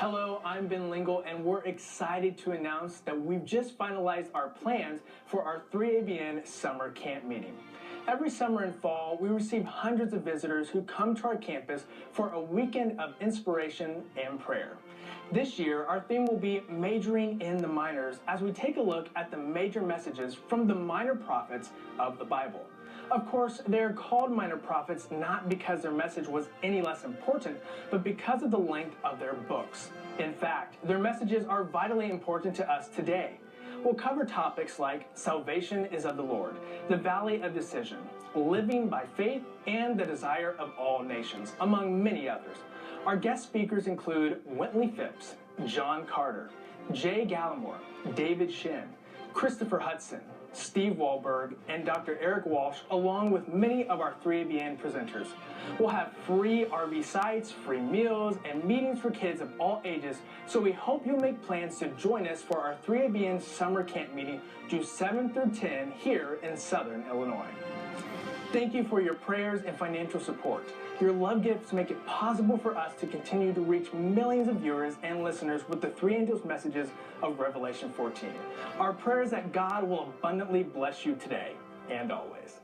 Hello, I'm Ben Lingle, and we're excited to announce that we've just finalized our plans for our 3ABN summer camp meeting. Every summer and fall, we receive hundreds of visitors who come to our campus for a weekend of inspiration and prayer. This year, our theme will be majoring in the minors as we take a look at the major messages from the minor prophets of the Bible. Of course, they're called minor prophets not because their message was any less important, but because of the length of their books. In fact, their messages are vitally important to us today. We'll cover topics like salvation is of the Lord, the valley of decision, living by faith, and the desire of all nations, among many others. Our guest speakers include Wintley Phipps, John Carter, Jay Gallimore, David Shin, Christopher Hudson, Steve Wahlberg, and Dr. Eric Walsh, along with many of our 3ABN presenters. We'll have free RV sites, free meals, and meetings for kids of all ages, so we hope you'll make plans to join us for our 3ABN summer camp meeting June 7 through 10 here in Southern Illinois. Thank you for your prayers and financial support. Your love gifts make it possible for us to continue to reach millions of viewers and listeners with the three angels' messages of Revelation 14. Our prayer is that God will abundantly bless you today and always.